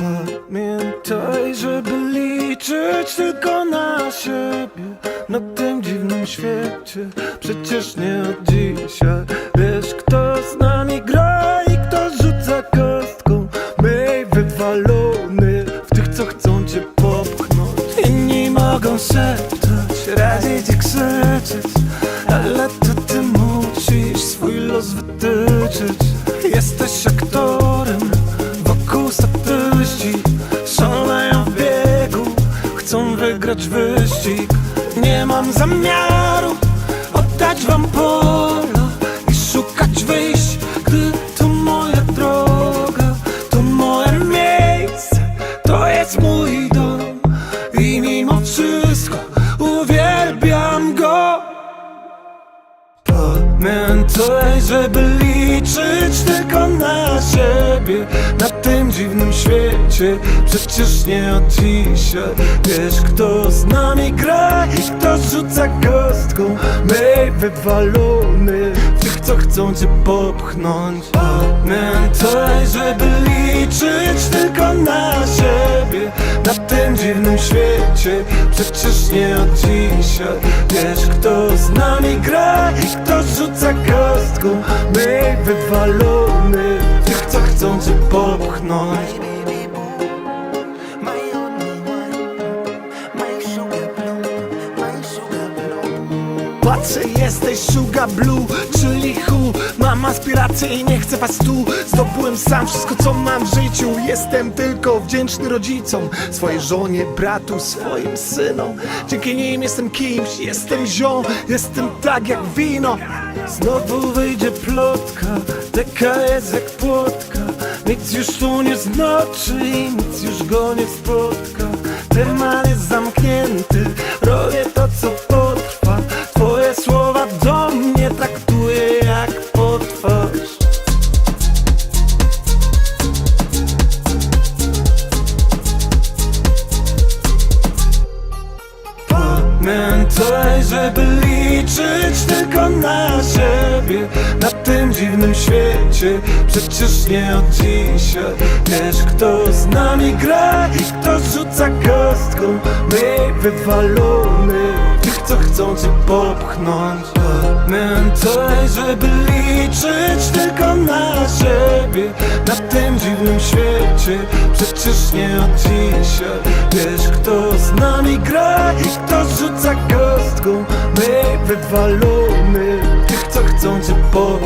Pamiętaj, żeby liczyć tylko na siebie Na tym dziwnym świecie. Przecież nie od dzisiaj Wiesz kto z nami gra i kto rzuca kostką. My wywalony w tych co chcą cię popchnąć. Inni mogą szeptać, radzić i krzyczeć Ale to ty musisz swój los wytyczyć. Jesteś aktorem Wokół wygrać wyścig. Nie mam zamiaru oddać wam pola I szukać wyjść Gdy to moja droga To moje miejsce To jest mój dom. I mimo wszystko uwielbiam go. Pamiętaj, żeby liczyć tylko na siebie Na świecie Przecież nie dzisiaj. Wiesz kto z nami gra i kto rzuca kostką. My wywalony Tych co chcą cię popchnąć. Pamiętaj, żeby liczyć tylko na siebie Na tym dziwnym świecie. Przecież nie dzisiaj. Wiesz kto z nami gra i kto rzuca kostką. My wywalony Tych co chcą cię popchnąć Patrzę, jesteś Sugar Blue, czyli hu. Mam aspiracje i nie chcę was tu. Zdobyłem sam wszystko co mam w życiu. Jestem tylko wdzięczny rodzicom Swojej żonie, bratu, swoim synom. Dzięki nim jestem kimś, jestem ziom Jestem tak jak wino. Znowu wyjdzie plotka Taka jest jak płotka. Nic już tu nie znoczy i nic już go nie spotka. Temat jest zamknięty Robię to co potrwa Pamiętaj, żeby liczyć tylko na siebie Na tym dziwnym świecie. Przecież nie od dzisiaj. Wiesz kto z nami gra i kto rzuca kostką? My wywalony Tych co chcą cię popchnąć Pamiętaj, żeby liczyć tylko na siebie Na tym dziwnym świecie. Przecież nie od dzisiaj Wiesz kto z nami gra i kto rzuca kostką. My wywalony Tych co chcą cię popchnąć